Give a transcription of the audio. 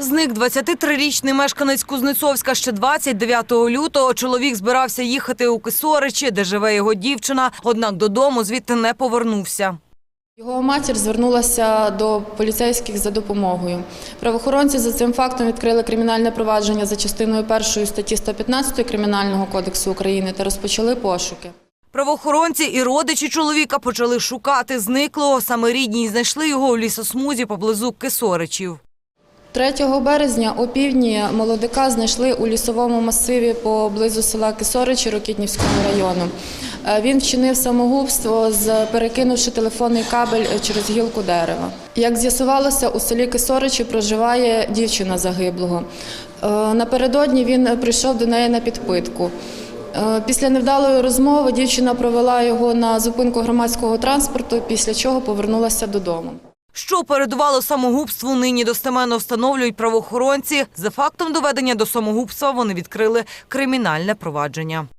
Зник 23-річний мешканець Кузнецовська ще 29 лютого. Чоловік збирався їхати у Кисоричі, де живе його дівчина, однак додому звідти не повернувся. Його матір звернулася до поліцейських за допомогою. Правоохоронці за цим фактом відкрили кримінальне провадження за частиною першої статті 115 Кримінального кодексу України та розпочали пошуки. Правоохоронці і родичі чоловіка почали шукати зниклого. Саме рідні знайшли його у лісосмузі поблизу Кисоричів. 3 березня о півдні молодика знайшли у лісовому масиві поблизу села Кисоричі Рокітнівського району. Е, Він вчинив самогубство, перекинувши телефонний кабель е, через гілку дерева. Як з'ясувалося, у селі Кисоричі проживає дівчина загиблого. Е, Напередодні він прийшов до неї на підпитку. Після невдалої розмови дівчина провела його на зупинку громадського транспорту, після чого повернулася додому. Що передувало самогубству, нині достеменно встановлюють правоохоронці. За фактом доведення до самогубства вони відкрили кримінальне провадження.